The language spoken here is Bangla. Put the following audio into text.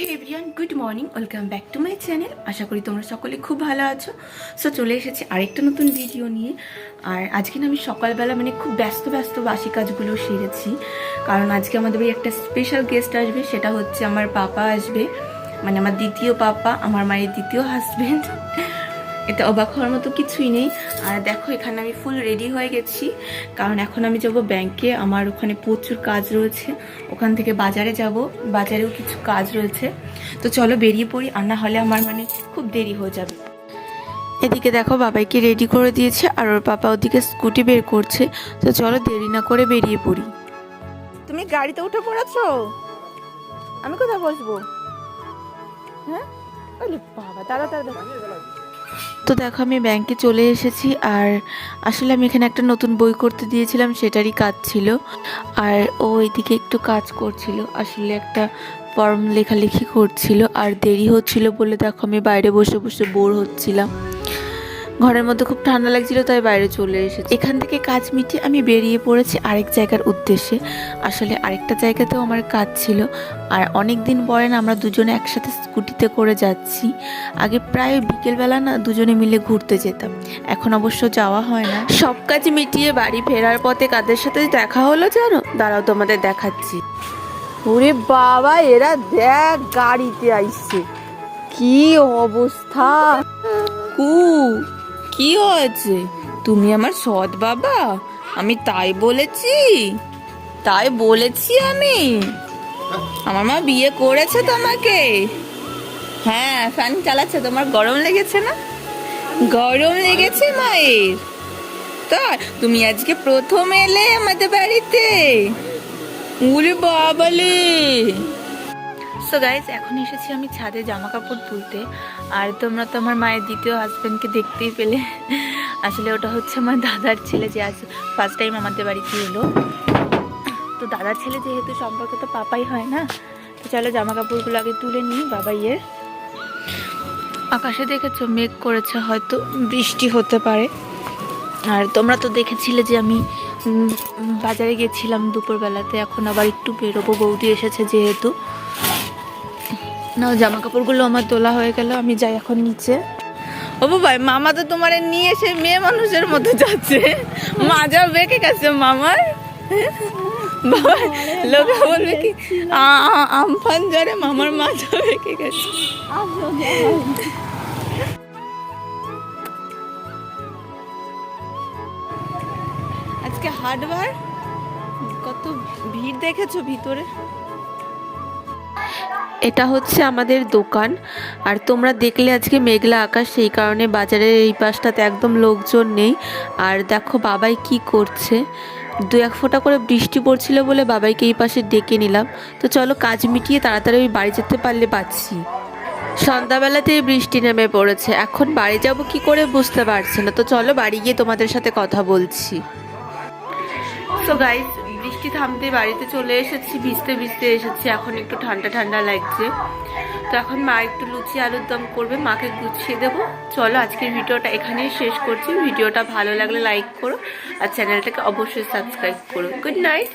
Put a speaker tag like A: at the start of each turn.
A: Hey everyone good morning welcome back to my channel আশা করি তোমরা সকলে খুব ভালো আছো। সো চলে এসেছি আরেকটা নতুন ভিডিও নিয়ে। আর আজকে না আমি সকালবেলা মানে খুব ব্যস্ত ব্যস্ত বাসি কাজগুলো সেরেছি। কারণ আজকে আমাদের বাড়ি একটা স্পেশাল গেস্ট আসবে, সেটা হচ্ছে আমার পাপা আসবে। মানে আমার দ্বিতীয় পাপা, আমার মায়ের দ্বিতীয় হাজবেন্ড এটা অবাক হওয়ার মতো কিছুই নেই। আর দেখো, এখানে আমি ফুল রেডি হয়ে গেছি। কারণ এখন আমি যাব ব্যাংকে আমার ওখানে প্রচুর কাজ রয়েছে। ওখান থেকে বাজারে যাব। বাজারেও কিছু কাজ রয়েছে। তো চলো বেরিয়ে পড়ি। আর না হলে আমার মানে খুব দেরি হয়ে যাবে। এদিকে দেখো, বাবাইকে রেডি করে দিয়েছে। আর ওর পাপা ওদিকে স্কুটি বের করছে। তো চলো দেরি না করে বেরিয়ে পড়ি। তুমি গাড়িতে উঠে পড়েছো? আমি কোথায় বসবো? হ্যাঁ? বাবা দাঁড়া দাঁড়া তো দেখো, আমি ব্যাংকে চলে এসেছি আর আসলে আমি এখানে একটা নতুন বই করতে দিয়েছিলাম, সেটারই কাজ ছিল। আর ও এদিকে একটু কাজ করছিল, আসলে একটা ফর্ম লেখালেখি করছিল, আর দেরি হচ্ছিল বলে দেখো, আমি বাইরে বসে বসে বোর হচ্ছিলাম। ঘরের মধ্যে খুব ঠান্ডা লাগছিল, তাই বাইরে চলে এসেছি। এখান থেকে কাজ মিটিয়ে আমি বেরিয়ে পড়েছি আরেক জায়গার উদ্দেশ্যে। আসলে আরেকটা জায়গাতেও আমার কাজ ছিল। আর অনেক দিন পরে না আমরা দুজনে একসাথে স্কুটিতে করে যাচ্ছি। আগে প্রায় বিকেলবেলা না দুজনে মিলে ঘুরতে যেতাম। এখন অবশ্য যাওয়া হয় না। সব কাজ মিটিয়ে বাড়ি ফেরার পথে কাদের সাথে দেখা হলো জানো? দাঁড়াও তোমাদের দেখাচ্ছি।
B: ওরে বাবা, এরা দেখ গাড়িতে আইছে। কি অবস্থা?
A: কু কি হয়েছে? তুমি আমার সৎ বাবা। আমি তাই বলেছি। তাই বলেছি আমি। আমার মা বিয়ে করেছে তোমাকে। হ্যাঁ ফ্যান চালাচ্ছে। তোমার গরম লেগেছে না? গরম লেগেছে, মায়ের। তাই, তুমি আজকে প্রথম এলে আমাদের বাড়িতে। উরে বাবালে। সো গাইজ এখন এসেছি আমি ছাদে জামা কাপড় তুলতে। আর তোমরা তো আমার মায়ের দ্বিতীয় হাজব্যান্ডকে দেখতেই পেলে। আসলে ওটা হচ্ছে আমার দাদার ছেলে যে আজ ফার্স্ট টাইম আমাদের বাড়িতে এলো। তো দাদার ছেলে যেহেতু সম্পর্কে তো পাপাই হয় না, তো চলো জামা কাপড়গুলো আগে তুলে নিই বাবাইয়ের আকাশে দেখেছ মেঘ করেছে, হয়তো বৃষ্টি হতে পারে। আর তোমরা তো দেখেছিলে যে আমি বাজারে গেছিলাম দুপুরবেলাতে, এখন আবার একটু বেরোবো, বৌদি এসেছে যেহেতু। নাও জামা কাপড়গুলো আমার তোলা হয়ে গেল, আমি যাই এখন নিচে। ও ভাই মামা তো তোমার নিয়ে এসে মেয়ে মানুষের মতো যাচ্ছে। মাজা বেঁকে গেছে মামার। মামার মাজা গেছে। আজকে হাটবার? কত ভিড় দেখেছ ভিতরে? এটা হচ্ছে আমাদের দোকান। আর তোমরা দেখলে আজকে মেঘলা আকাশ, সেই কারণে বাজারের এই পাশটাতে একদম লোকজন নেই। আর দেখো বাবাই কি করছে। দু এক ফোঁটা করে বৃষ্টি পড়ছিল বলে বাবাইকে এই পাশে ডেকে নিলাম। তো চলো কাজ মিটিয়ে তাড়াতাড়ি ওই বাড়ি যেতে পারলে পাচ্ছি সন্ধ্যাবেলাতেই বৃষ্টি নেমে পড়েছে। এখন বাড়ি যাব কি করে বুঝতে পারছি না। তো চলো বাড়ি গিয়ে তোমাদের সাথে কথা বলছি। তো গাইস বৃষ্টি থামতে বাড়িতে চলে এসেছি, ভিজতে ভিজতে এসেছি। এখন একটু ঠান্ডা ঠান্ডা লাগছে। তো এখন মা একটু লুচি আলুর দম করবে, মাকে গুছিয়ে দেবো। চলো আজকের ভিডিওটা এখানেই শেষ করছি। ভিডিওটা ভালো লাগলে লাইক করো আর চ্যানেলটাকে অবশ্যই সাবস্ক্রাইব করো। Good night